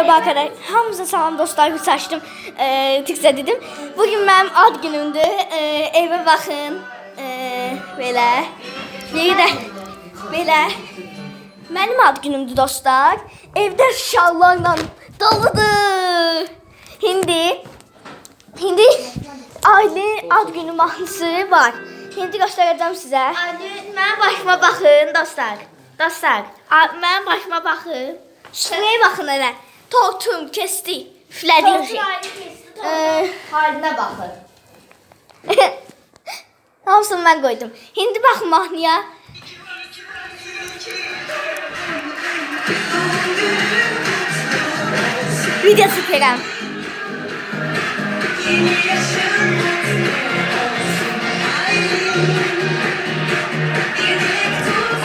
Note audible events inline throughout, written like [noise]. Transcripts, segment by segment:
Merhaba arkadaşlar. Hamza salam dostlar. Bir saçtım. E, tiksə dedim. Bugün benim ad günümdür. E, evə baxın. E, belə. Biri də belə. Mənim ad günümdür dostlar. Evdə şallarla doludur. Hindi Hindi ailə ad günü mahnısı var. Hindi göstərəcəm sizə. Mənim başıma baxın dostlar. Dostlar, mənim başıma baxın. Şuraya baxın elə. Tortum kesti. Üflədim şey. Ee, Haline bakın. [laughs] Hamısını mən qoydum. İndi bax mahnıya. Video çəkirəm.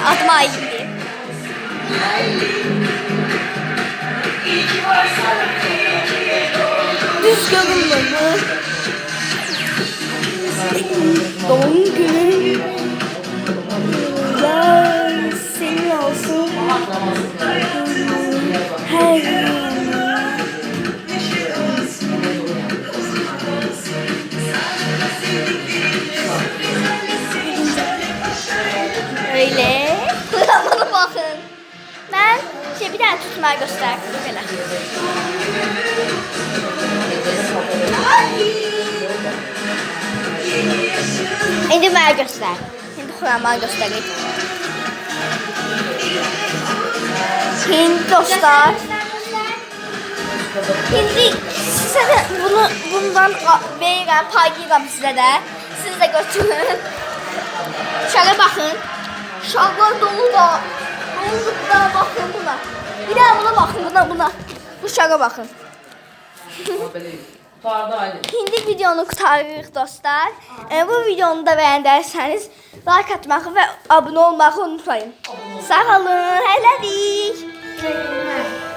Adım Aylin. Görünmür bu. Doğum günün Yar senin olsun Her Öyle Bana bakın Ben şey bir tane tutmayı göster Böyle Şimdi bana göster. Şimdi kurama göstereyim. Şimdi dostlar. Şimdi size de bunu bundan verirəm, paylayıram sizə də. Siz də götürün. Şöyle bakın. Şalvar dolu da. Dolu da bakın buna. Bir daha buna bakın buna buna. Bu şaga bakın. Tutardı Ali. Hindi videonu qurtarırıq dostlar. E, bu videonu da bəyəndərsəniz like atmağı və abunə olmağı unutmayın. Sağ olun, hələlik.